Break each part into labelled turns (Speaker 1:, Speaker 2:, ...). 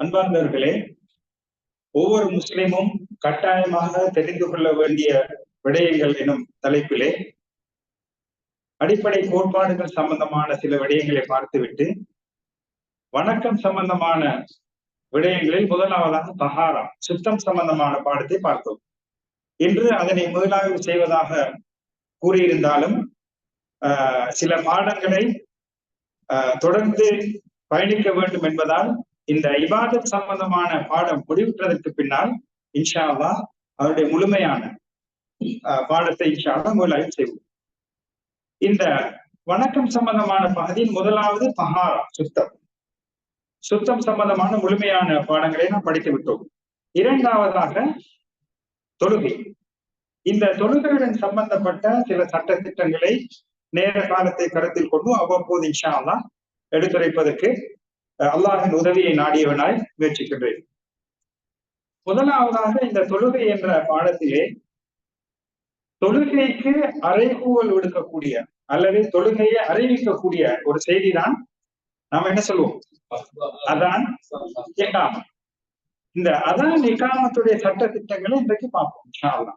Speaker 1: அன்பார்ந்தவர்களே ஒவ்வொரு முஸ்லிமும் கட்டாயமாக தெரிந்து கொள்ள வேண்டிய விடயங்கள் எனும் தலைப்பிலே அடிப்படை கோட்பாடுகள் சம்பந்தமான சில விடயங்களை பார்த்துவிட்டு வணக்கம் சம்பந்தமான விடயங்களில் முதலாவதாக தகாரா சுத்தம் சம்பந்தமான பாடத்தை பார்த்தோம். இன்று அதனை முதலாய்வு செய்வதாக கூறியிருந்தாலும் சில பாடங்களை தொடர்ந்து பயணிக்க வேண்டும் என்பதால் இந்த இபாதத் சம்பந்தமான பாடம் முடிவுற்றதற்கு பின்னால் இன்ஷா அல்லா அவருடைய முழுமையான பாடத்தை இன்ஷா அல்லா முதலாய்வு செய்வோம். இந்த வணக்கம் சம்பந்தமான பகுதியில் முதலாவது பஹாரா சுத்தம். சுத்தம் சம்பந்தமான முழுமையான பாடங்களை நாம் படித்து விட்டோம். இரண்டாவதாக தொழுகை. இந்த தொழுகையுடன் சம்பந்தப்பட்ட சில சட்ட திட்டங்களை நேர காலத்தை கருத்தில் கொண்டு அவ்வப்போது இன்ஷா அல்லா எடுத்துரைப்பதற்கு அல்லாஹின் உதவியை நாடியவனாய் முயற்சிக்கின்றேன். முதலாவதாக இந்த தொழுகை என்ற பாடத்திலே தொழுகைக்கு அறைகூவல் விடுக்கக்கூடிய அல்லது தொழுகையை அறிவிக்கக்கூடிய ஒரு செய்திதான் நாம என்ன சொல்லுவோம்? அதான் இக்காமம் இந்த அதான் இக்காமத்துடைய சட்ட திட்டங்களை இன்றைக்கு பார்ப்போம்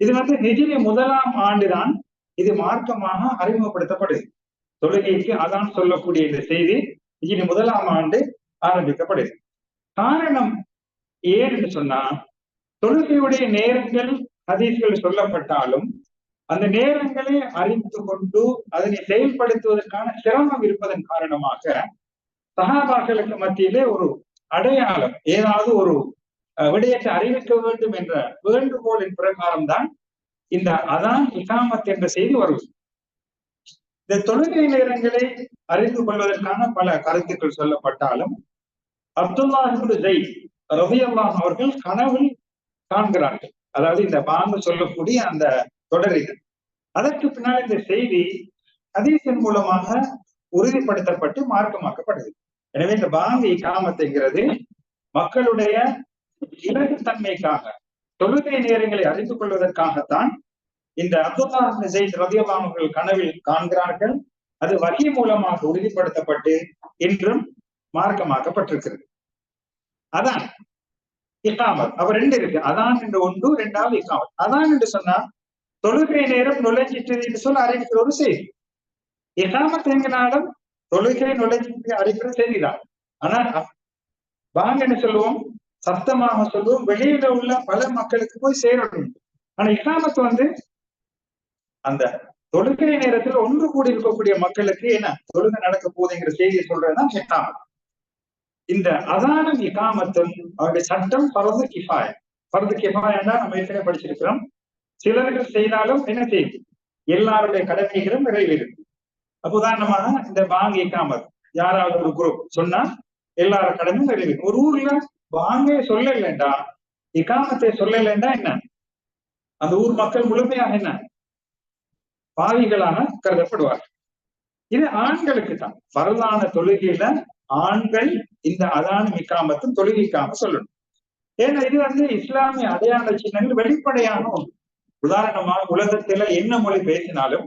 Speaker 1: இது வந்து நிதிய முதலாம் ஆண்டுதான் இது மார்க்கமாக அறிமுகப்படுத்தப்படுது. தொழுகைக்கு அதான் சொல்லக்கூடிய இந்த செய்தி இனி முதலாம் ஆண்டு ஆரம்பிக்கப்படுது. காரணம் ஏன்னு சொன்னா தொழுகையுடைய நேரங்கள் ஹதீஸ்கள் சொல்லப்பட்டாலும் அந்த நேரங்களை அறிந்து கொண்டு அதனை செயல்படுத்துவதற்கான சிரமம் இருப்பதன் காரணமாக சகாபாக்களுக்கு மத்தியிலே ஒரு அடையாளம் ஏதாவது ஒரு விடயத்தை அறிவிக்க வேண்டும் என்ற வேண்டுகோளின் பிரகாரம் தான் இந்த அதான் இகாமத் என்ற செய்தி வருவது இந்த தொழுகை நேரங்களை அறிந்து கொள்வதற்கான பல கருத்துக்கள் சொல்லப்பட்டாலும் அப்துல்லா ஜெய் ரவி அவர்கள் கனவில் காண்கிறார்கள். அதாவது இந்த பாம்பு சொல்லக்கூடிய அந்த தொடரில் அதற்கு பின்னால் இந்த செய்தி ஹதீஸின் மூலமாக உறுதிப்படுத்தப்பட்டு மார்க்கமாக்கப்படுது. எனவே இந்த பாங்கு காமத்துங்கிறது மக்களுடைய இலகுத்தன்மைக்காக தொழுகை நேரங்களை அறிந்து கொள்வதற்காகத்தான் இந்த அப்துல்லா கனவில் காண்கிறார்கள். அது வரி மூலமாக உறுதிப்படுத்தப்பட்டு இன்றும் மார்க்கமாக்கப்பட்டிருக்கிறது. அதான் இக்காமத் அவர் ரெண்டு இருக்கு. அதான் என்று ஒன்று இரண்டாவது இக்காமத் அதான் என்று சொன்னா தொழுகை நேரம் நுழைஞ்சிட்டது என்று சொல்ல அறிவிக்கிற ஒரு செய்தி. இக்காமத் எங்கினாலும் தொழுகை நுழைஞ்சிட்டு அறிவிக்கிற செய்திதான் ஆனா வாங்க என்ன சொல்லுவோம்? சத்தமாக சொல்லுவோம். வெளியில உள்ள பல மக்களுக்கு போய் சேரணும். ஆனா இஸ்லாமத்து வந்து அந்த தொழுகை நேரத்தில் ஒன்று கூடி இருக்கக்கூடிய மக்களுக்கு என்ன? தொழுகை நடக்க போகுதுங்கிற செய்தியை சொல்றதுதான் இக்காமத் இந்த அதானம் இக்காமத்தும் அவருடைய சட்டம் பரது கிஃபாய். பரது கிஃபாயன்னா நம்ம ஏற்கனவே படிச்சிருக்கிறோம். சிலர்கள் செய்தாலும் என்ன செய்யும்? எல்லாருடைய கடமைகளும் நிறைவேறும். அப்போ உதாரணமாக இந்த பாங்க இக்காமத் யாராவது ஒரு குரூப் சொன்னா எல்லாரும் கடமையும் நிறைவேறும். ஒரு ஊர்ல வாங்கே சொல்லலண்டா. இக்காமத்தை சொல்லலண்டா என்ன? அந்த ஊர் மக்கள் முழுமையாக என்ன? பாவிகளாக கருதப்படுவார். இது ஆண்களுக்கு தான். பரலான தொழுகையில ஆண்கள் இந்த அதான இக்காமத்தும் தொழுகைக்காம சொல்லணும். ஏன்னா இது வந்து இஸ்லாமிய அடையாள சின்னங்கள் வெளிப்படையான ஒன்று. உதாரணமா உலகத்துல என்ன மொழி பேசினாலும்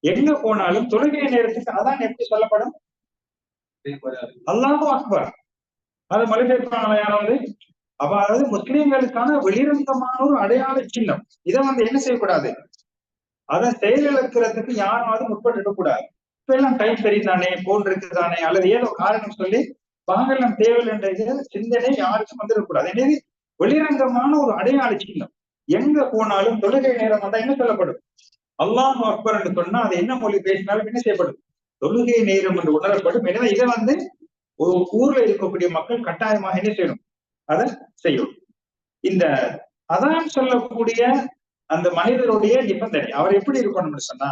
Speaker 1: எங்க போனாலும் தொழுகை நேரத்துக்கு அதான் எப்படி சொல்லப்படும்? அல்லாஹும் அக்பர். அது மொழிபெயர்ப்பாங்களா யாராவது அப்ப அதாவது முஸ்லீம்களுக்கான வெளிரங்கமான ஒரு அடையாள சின்னம். இதை வந்து என்ன செய்யக்கூடாது? அதை செயலிழக்கிறதுக்கு யாராவது முற்பட்டு கூடாது இப்ப எல்லாம் டைம் சரிதானே? போன் இருக்குதானே? அல்லது ஏதோ காரணம் சொல்லி வாங்கலாம் தேவையில்லை என்ற சிந்தனை யாருக்கும் வந்துடக்கூடாது. எனவே வெளிரங்கமான ஒரு அடையாள சின்னம். எங்க போனாலும் தொழுகை நேரம் வந்தா என்ன சொல்லப்படும்? அல்லாஹ் அக்பர் என்று சொன்னா அது என்ன மொழி பேசினாலும் என்ன செய்யப்படும்? தொழுகை நேரம் என்று உணரப்படும். எனவே இதை வந்து ஊர்ல இருக்கக்கூடிய மக்கள் கட்டாயமாக என்ன செய்யணும்? அதை செய்யணும். இந்த அதான் சொல்லக்கூடிய அந்த மனிதருடைய நிபந்தனை. அவர் எப்படி இருக்கணும்னு சொன்னா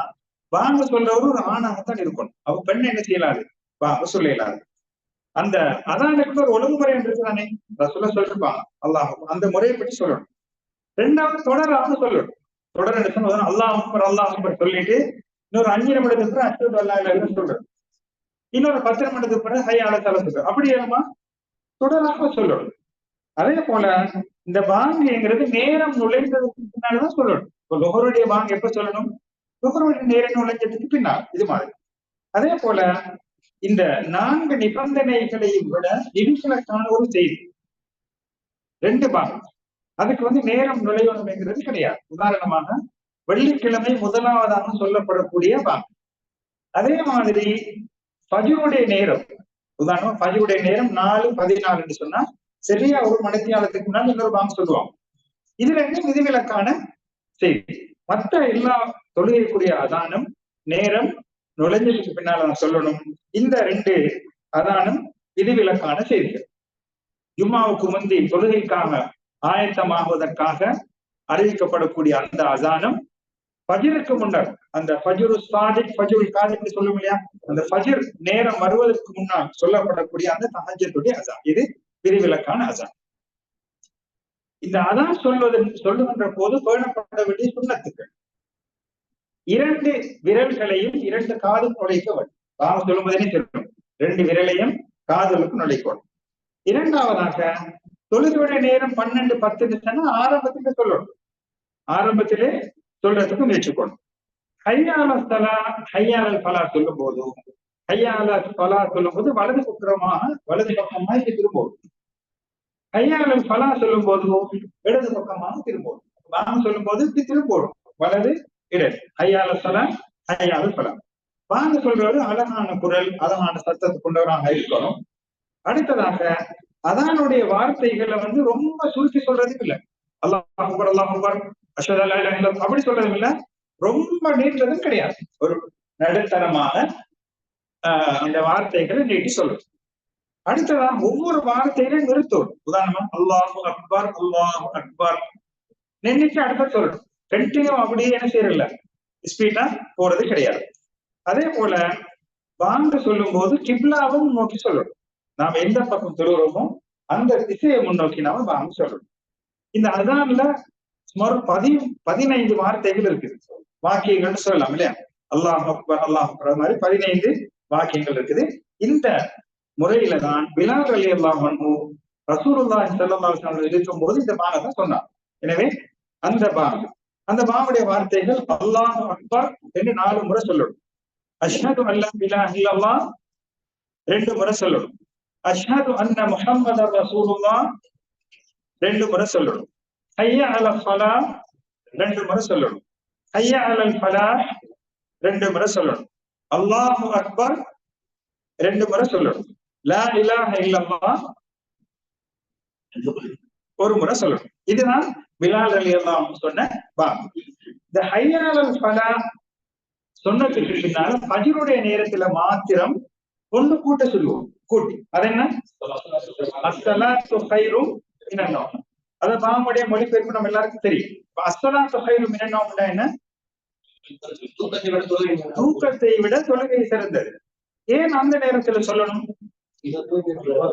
Speaker 1: வாங்க சொல்றவரு ஒரு ஆணாகத்தான் இருக்கணும். அவ பெண் என்ன செய்யலாது? வாங்க சொல்ல இயலாது அந்த அதானுக்கு ஒரு ஒழுங்குமுறை இருக்குதானே சொல்ல சொல்லிருப்பாங்க அல்லாஹ் அந்த முறையை பற்றி சொல்லணும். ரெண்டாவது தொடராக சொல்லணும். தொடர் என்ன சொன்னா அல்லாஹ் அல்லாஹ் சொல்லிட்டு இன்னொரு அஞ்சு நிமிடத்துக்கு அச்சு அல்லா இல்லைன்னு சொல்றது இன்னொரு பத்து நிமிடத்துக்கு பிறகு ஹை ஆளத்தால சொல்றது அப்படி என்னமா தொடராக சொல்லணும். அதே போல இந்த பாங்குங்கிறது நேரம் நுழைந்ததுக்கு பின்னால்தான் சொல்லணும். இப்போ லோகருடைய பாங்கு எப்ப சொல்லணும்? லோகருடைய நேரம் நுழைஞ்சதுக்கு பின்னால். இது மாதிரி. அதே போல இந்த நான்கு நிபந்தனைகளையும் விட விதிவிலக்கான ஒரு செய்தி. ரெண்டு பாங்கு அதுக்கு வந்து நேரம் நுழையணுங்கிறது கிடையாது. உதாரணமாக வெள்ளிக்கிழமை முதலாவதாக சொல்லப்படக்கூடிய பாங்கு அதே மாதிரி பதிவுடைய நேரம். உதாரணமா பதிவுடைய நேரம் நாலு பதினாலுன்னு சொன்னா சரியா ஒரு மணித்தியாலத்துக்கு முன்னாடி இன்னொரு பாங்க சொல்லுவாங்க. இது ரெண்டும் விதிவிலக்கான செய்தி. மற்ற எல்லா தொழுகைக்குரிய அதானம் நேரம் நுழைஞ்சதுக்கு பின்னால நான் சொல்லணும். இந்த ரெண்டு அதானம் விதிவிலக்கான செய்திகள். ஜும்மாவுக்கு முந்தி தொழுகைக்காக ஆயத்தமாகுவதற்காக அறிவிக்கப்படக்கூடிய அந்த அதானம் பஜிருக்கு முன்னர் அந்த பஜுரு சாதிக் ஃபஜுல் காதிக்கு சொல்லும் இல்லையா? அந்த பஜிர் நேரம் வருவதற்கு முன்னால் சொல்லப்படக்கூடிய அந்த தகஜத்துடைய அசான் இது விதிவிலக்கான அசான் இந்த அதான் சொல்வது சொல்லுகின்ற போது பேணப்பட வேண்டிய சுண்ணத்துக்கள். இரண்டு விரல்களையும் இரண்டு காதும் நுழைக்க வேண்டும். நாம் சொல்லும் போதே சொல்லும் ரெண்டு விரலையும் காதலுக்கு நுழைக்கணும் இரண்டாவதாக தொழுகையுடைய நேரம் பன்னெண்டு பத்து சொன்னா ஆரம்பத்திலே சொல்லணும். ஆரம்பத்திலே சொல்றதுக்கு முயற்சிக்கணும் ஹையால ஸ்தலா ஹையால பலா சொல்லும் போது ஹையால பலா சொல்லும் போது வலது பக்கமாக வலது பக்கமாக திரும்பும் ஹையால பலா சொல்லும் போது இடது பக்கமாக திரும்பும் வாங்க சொல்லும் போது திரும்பும் வலது இடது. ஹையால சலா ஹையால பலா. வாங்க சொல்றது அழகான குரல் அழகான சத்தத்தை கொண்டவராக இருக்கணும். அடுத்ததாக அதானுடைய வார்த்தைகளை வந்து ரொம்ப சுருக்கி சொல்றதுக்கு இல்ல. அல்லாஹ் அல்லாஹ் அக்பர் அப்படி சொல்றதும் இல்ல. ரொம்ப நீட்டுறதும் கிடையாது. ஒரு நடுத்தரமான ஆஹ் அந்த வார்த்தைகளை நீட்டி சொல்றது அடுத்ததா ஒவ்வொரு வார்த்தையிலும் நிறுத்தும். உதாரணமா அல்லாஹ் அக்பர் அல்லாஹ் அக்பர். நின்றுட்டு அடுத்த சொல்லணும். கண்டினியூ அப்படியே என்ன செய்யறதில்ல. ஸ்பீடா போறது கிடையாது. அதே போல வாங்க சொல்லும் போது கிப்லாவும் நோக்கி சொல்லணும். நாம எந்த பக்கம் தொழுகிறோமோ அந்த திசையை முன்னோக்கி நாம வாங்க சொல்லணும். இந்த அதான்ல சுமார் பதி பதினைந்து வார்த்தைகள் இருக்குது. வாக்கியங்கள்னு சொல்லலாம் இல்லையா? அல்லாஹ் அக்பர் அல்லாஹ் அக்பர் அது மாதிரி பதினைந்து வாக்கியங்கள் இருக்குது. இந்த முறையில தான் பிலால் அலி அல்லாஹ் மன்மு ரசூலுல்லாஹி ஸல்லல்லாஹு இருக்கும் போது இந்த பாகத்தை தான் சொன்னார். எனவே அந்த பாகம் அந்த பாங்குடைய வார்த்தைகள் அல்லாஹ் அக்பர் என்று நாலு முறை சொல்லணும். அஷ்ஹது அல்லா பிலா இல்லல்லா ரெண்டு முறை சொல்லணும். அஷ்ஹது அன்ன முஹம்மது ரசூலுல்லா ரெண்டு முறை சொல்லணும். ஹையா அல ஃபலா ரெண்டு முறை சொல்லணும். ஹையா அலல் ஃபலா ரெண்டு முறை சொல்லணும். அல்லாஹு அக்பர் ரெண்டு முறை சொல்லணும். லா இலாஹ இல்லல்லாஹ் ஒரு முறை சொல்லணும். இதுதான் பிலால் அலி அல்லாம் சொன்ன பாப் இந்த ஹையா அலல் ஃபலா சொன்னதுக்கு பின்னால பஜருடைய நேரத்துல மாத்திரம் ஒண்ணு கூட்ட சொல்லுவோம். கூட்டி. அது என்ன அஸ்ஸலாத்து ஹைரும் மினன்னௌம் அத பாவமுடைய மொழிபெயர்ப்பு நம்ம எல்லாருக்கும் தெரியும். அஸ்ஸலாத்து ஹைரும் மினன்னௌம்னா என்ன? தூக்கத்தை விட தொழுகை சிறந்தது. ஏன் அந்த நேரத்துல சொல்லணும்?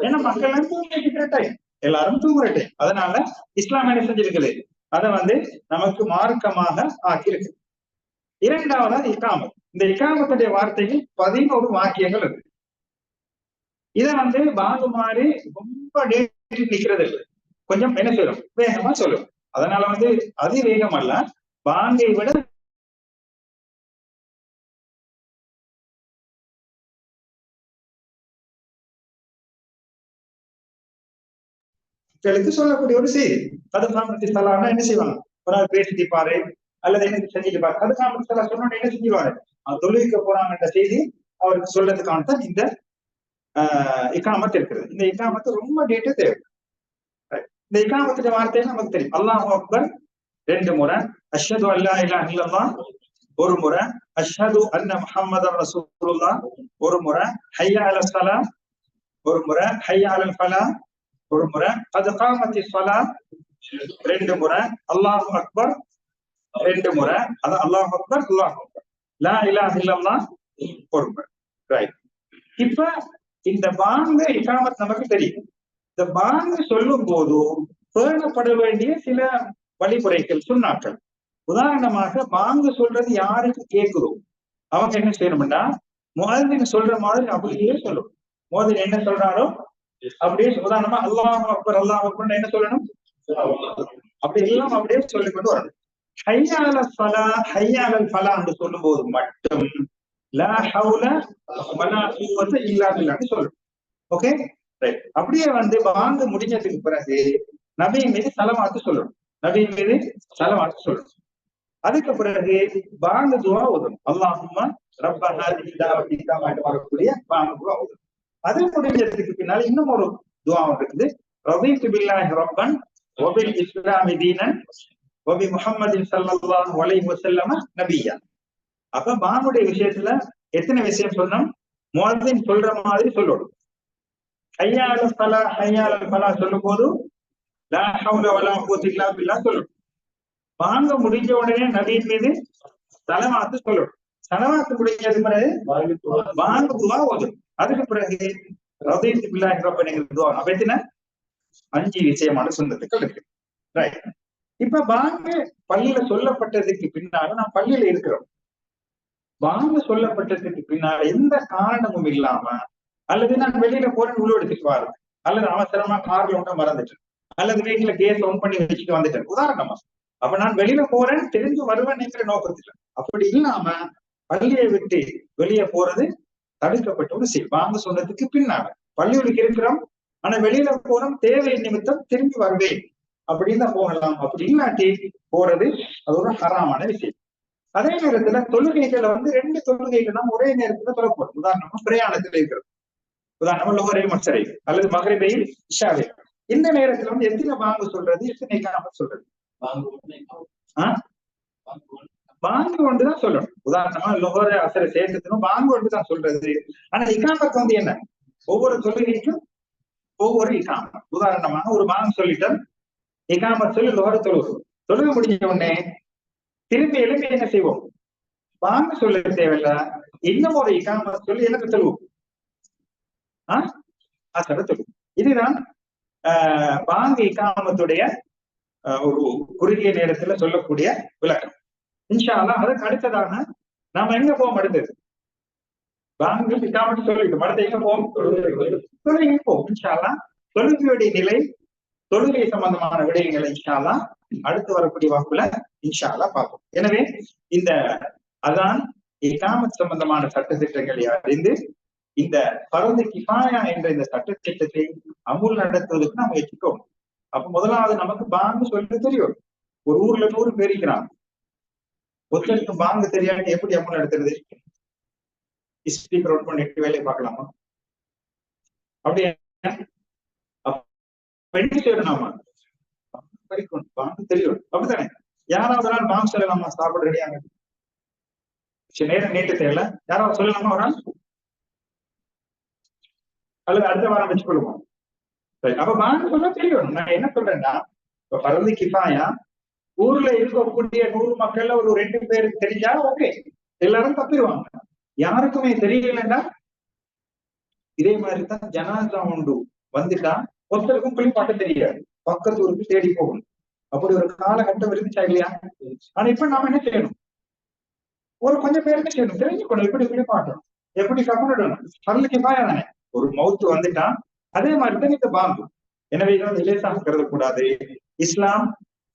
Speaker 1: ஏன்னா மக்கள் எல்லாம் டைம் எல்லாரும் தூங்குற டைம் அதனால இஸ்லாம் என்ன செஞ்சிருக்குது? அதை வந்து நமக்கு மார்க்கமாக ஆக்கியிருக்கு. இரண்டாவதா இக்காமத் இந்த இக்காமத்துடைய வார்த்தையில் பதினோரு வாக்கியங்கள் இருக்கு. இத வந்து பாங்கு ரொம்ப நேற்று நிக்கிறது இல்லை கொஞ்சம் என்ன சொல்லும் வேகமா சொல்லும். அதனால வந்து அதிவேகம் அல்ல. பாங்கை விட மக்களுக்கு சொல்லக்கூடிய ஒரு செய்தி. அது காமத்தி என்ன செய்வாங்க? ஒரு நாள் பேசிட்டு பாரு அல்லது என்ன செஞ்சுட்டு பாரு அது காமத்தி ஸ்தலா சொன்னோட என்ன செஞ்சுவாரு அவன் தொழுவிக்க போறாங்கன்ற செய்தி அவருக்கு சொல்றதுக்கான தான் இந்த ஆஹ் இருக்கிறது. இந்த இக்காமத்து ரொம்ப டேட்டா தேவை. இந்த இக்காமத்துடைய வார்த்தை நமக்கு தெரியும். அல்லாஹ் அக்பர் ரெண்டு முறை அஷது அல்லா இல்லா இல்லல்லாஹ் ஒரு முறை அஷது அன்ன முஹம்மது ரசூலுல்லா ஒரு முறை ஹையா அல சலா ஒரு முறை ஹையா அலல் ஃபலா ஒரு முறை அது காமத்தி ஃபலா ரெண்டு முறை அல்லாஹ் அக்பர் ரெண்டு முறை அது அல்லாஹ் அக்பர் அல்லாஹ் அக்பர். லா இல்லா இல்லல்லாஹ் ஒரு முறை. ரைட் இப்ப இந்த பாங்க இகாமத் நமக்கு தெரியும். இந்த பாங்க சொல்லும் போது பேணப்பட வேண்டிய சில வழிமுறைகள் சுண்ணாக்கள் உதாரணமாக பாங்க சொல்றது யாருக்கு கேட்குதோ அவங்க என்ன செய்யணும்னா முதலின் சொல்ற மாதிரி அப்படியே சொல்லணும் மோதின் என்ன சொல்றாரோ அப்படியே உதாரணமா அல்லாஹ் அக்பர் அல்லாஹ் அக்பர் என்ன சொல்லணும்? அப்படி எல்லாம் அப்படியே சொல்லி கொண்டு வரணும். ஹையால ஃபலா ஹையாலல் ஃபலா என்று சொல்லும் போது மட்டும் லா ஹவுல வலா இல்லா சொல்லணும் ஓகே? அப்படியே வந்து வாங்க முடிஞ்சதுக்கு பிறகு நபியின் மீது சலவாத்து சொல்லணும். நபியின் மீது சலவாத்து சொல்லணும். அதுக்கு பிறகு வாங்க துவா ஓதணும். அல்லாஹுமா ரப்ப ஹாதிஹி வரக்கூடிய வாங்க துவா ஓதணும். அது முடிஞ்சதுக்கு பின்னால இன்னும் ஒரு துவா இருக்குது. ரவீத் பில்லாஹி ரப்பன் ஒபில் இஸ்லாமி தீனன் ஒபி முகமது ஸல்லல்லாஹு ஒலை வஸல்லம நபியா. அப்ப பானுடைய விஷயத்துல எத்தனை விஷயம் சொன்னோம் முஅத்தின் சொல்ற மாதிரி சொல்லணும். ஹையால பலா ஹையால பலா சொல்லும் போது சொல்லணும் வாங்க முடிஞ்ச உடனே நபியின் மீது தலமாத்து சொல்லணும் தலமாத்து முடிஞ்சது பிறகு வாங்க துவா ஓதும். அதுக்கு பிறகு ரதீத் பில்லாஹி என்ற துவா. அப்ப அஞ்சு விஷயமான சொந்தத்துக்கள் இருக்கு. ரைட் இப்ப வாங்க பள்ளியில சொல்லப்பட்டதுக்கு பின்னால நான் பள்ளியில இருக்கிறோம். வாங்க சொல்லப்பட்டதுக்கு பின்னால எந்த காரணமும் இல்லாம அல்லது நான் வெளியில போறேன் உள்ள எடுத்துட்டு வாருங்க அல்லது அவசரமா கார்ல ஒன்றை மறந்துட்டேன். அல்லது வீட்டுல கேஸ் ஆன் பண்ணி வச்சுட்டு வந்துட்டேன். உதாரணமா அப்ப நான் வெளியில போறேன் தெரிஞ்சு வருவேன் என்கிற நோக்கத்துல. அப்படி இல்லாம பள்ளியை விட்டு வெளியே போறது தடுக்கப்பட்ட ஒரு செயல் வாங்க சொன்னதுக்கு பின்னால பள்ளிகளுக்கு இருக்கிறோம் ஆனா வெளியில போறோம் தேவை நிமித்தம் திரும்பி வருவேன். அப்படின்னு தான் போகலாம். அப்படி இல்லாட்டி போறது அது ஒரு ஹராமான விஷயம். அதே நேரத்துல தொழுகைகளை வந்து ரெண்டு தொழுகைகள் தான் ஒரே நேரத்துல தொழப்படும் உதாரணமா பிரயாணத்துல இருக்கிறது உதாரணமா லோகரை மச்சரை அல்லது மகரிபையில் இஷாவை இந்த நேரத்துல வந்து எத்தனை வாங்க சொல்றது? எத்தனை காம சொல்றது? வாங்க ஒன்றுதான் சொல்லணும். உதாரணமா லோகர அசரை சேர்த்துக்கணும் வாங்க ஒன்றுதான் சொல்றது. ஆனா இக்காமத்து வந்து என்ன? ஒவ்வொரு தொழுகைக்கும் ஒவ்வொரு இக்காமம் உதாரணமாக ஒரு வாங்க சொல்லிட்டோம் இக்காமத் சொல்லி லோகர தொழுகு தொழுக முடிஞ்ச உடனே திரும்பி எழுப்பி என்ன செய்வோம்? வாங்க சொல்ல தேவையில்ல. இன்னும் ஒரு இக்காமத் சொல்லி எனக்கு தொழுவோம். ஆஹ் அசர இதுதான் ஆஹ் இக்காமத்துடைய ஒரு குறுகிய நேரத்துல சொல்லக்கூடிய விளக்கம். இன்ஷால்லா அதுக்கு அடுத்ததான நாம எங்க போவோம் அடுத்தது? பாங்கு இக்காமட்டு சொல்லிட்டு அடுத்து எங்க போவோம்? தொழுகை போவோம் இன்ஷால்லா தொழுகையுடைய நிலை தொழுகை சம்பந்தமான விடயங்களை இன்ஷால்லா அடுத்து வரக்கூடிய வகுப்புல இன்ஷால்லா பார்ப்போம். எனவே இந்த அதான் இக்காமத் சம்பந்தமான சட்ட திட்டங்களை அறிந்து இந்த பரந்து கிஃபாயா என்ற இந்த சட்ட திட்டத்தை அமுல் நடத்துவதற்கு நாம் முயற்சிக்கோம் அப்ப முதலாவது நமக்கு பாங்கு சொல்லிட்டு தெரியும். ஒரு ஊர்ல நூறு பேர் இருக்கிறாங்க. ஒருத்தருக்கு பாங்கு தெரியாம எப்படி அமுல் நடத்துறது? ஸ்பீக்கர் அவுட் பண்ணிட்டு வேலையை பார்க்கலாமா? அப்படி என்ன செய்யணுமா படிக்கணும் பாங்கு தெரியும். அப்படித்தானே? யாராவது நாள் பாங்கு சொல்லலாமா சாப்பிட ரெடியாங்க நேரம் நீட்டு தெரியல யாராவது சொல்லலாமா ஒரு நாள் அல்லது அடுத்த வாரம் வச்சுக்கொள்ளுவோம் சரி அப்ப பாங்கு சொன்னா தெரியும். நான் என்ன சொல்றேன்னா இப்ப பரந்து கிஃபாயா ஊர்ல இருக்கக்கூடிய நூறு மக்கள்ல ஒரு ரெண்டு பேருக்கு தெரிஞ்சா ஓகே எல்லாரும் தப்பிடுவாங்க. யாருக்குமே தெரியலன்னா இதே மாதிரிதான் ஜனாதா உண்டு. வந்துட்டா ஒருத்தருக்கும் குளிப்பாட்ட தெரியாது. பக்கத்து ஊருக்கு தேடி போகணும். அப்படி ஒரு காலகட்டம் இருந்துச்சா இல்லையா? ஆனா இப்ப நாம என்ன செய்யணும்? ஒரு கொஞ்சம் பேருக்கு செய்யணும். தெரிஞ்சுக்கணும். எப்படி குளிப்பாட்டணும் எப்படி கப்பனிடணும் பரலுக்கு பாயா தானே? ஒரு மவுத்து வந்துட்டா அதே மாதிரிதான் இந்த பாம்பு. எனவே இது வந்து இலேசாக கருதக்கூடாது. இஸ்லாம்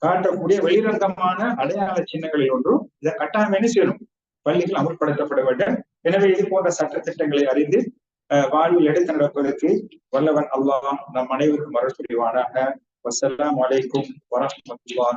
Speaker 1: காட்டக்கூடிய வெளிரங்கமான அடையாள சின்னங்களில் ஒன்றும் இதை கட்டாயம் என்ன செய்யணும்? பள்ளிகள் அமல்படுத்தப்பட வேண்டும். எனவே இது போன்ற சட்ட திட்டங்களை அறிந்து வாழ்வில் எடுத்து நடப்பதற்கு வல்லவன் அல்லாஹ் நம் அனைவருக்கும் வரச் புரிவானாக. வசல்லாம் வலைக்கும் வரமத்துல்லா